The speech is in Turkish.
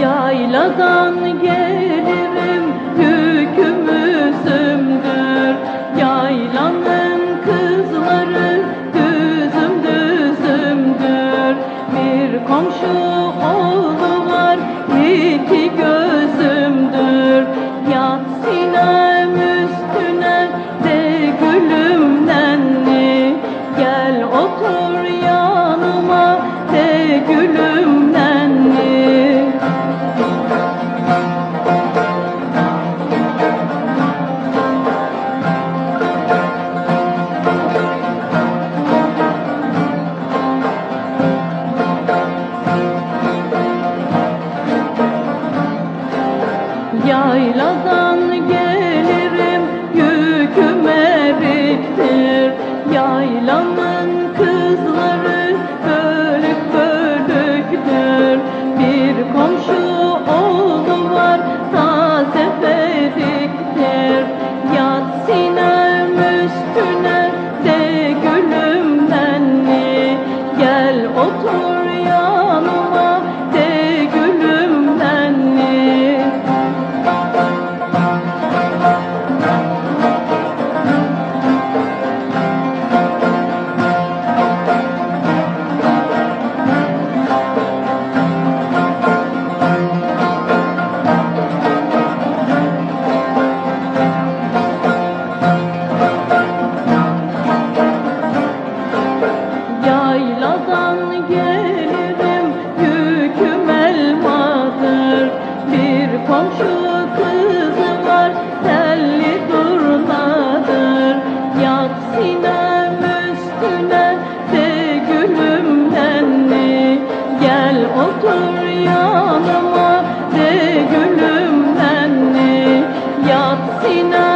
Yayladan gelirim komşu oğlu var gözümdür. Yat sinem üstüne de gülüm nenni Gel otur yanıma de gülüm Yayladan gelirim yüküm eriktir Yaylanın kızları bölük bölüktür Bir komşu oğlu var taze fediktir Yat sinem üstüne de gülüm Gel otur yanıma de gülüm nenni Yat sinem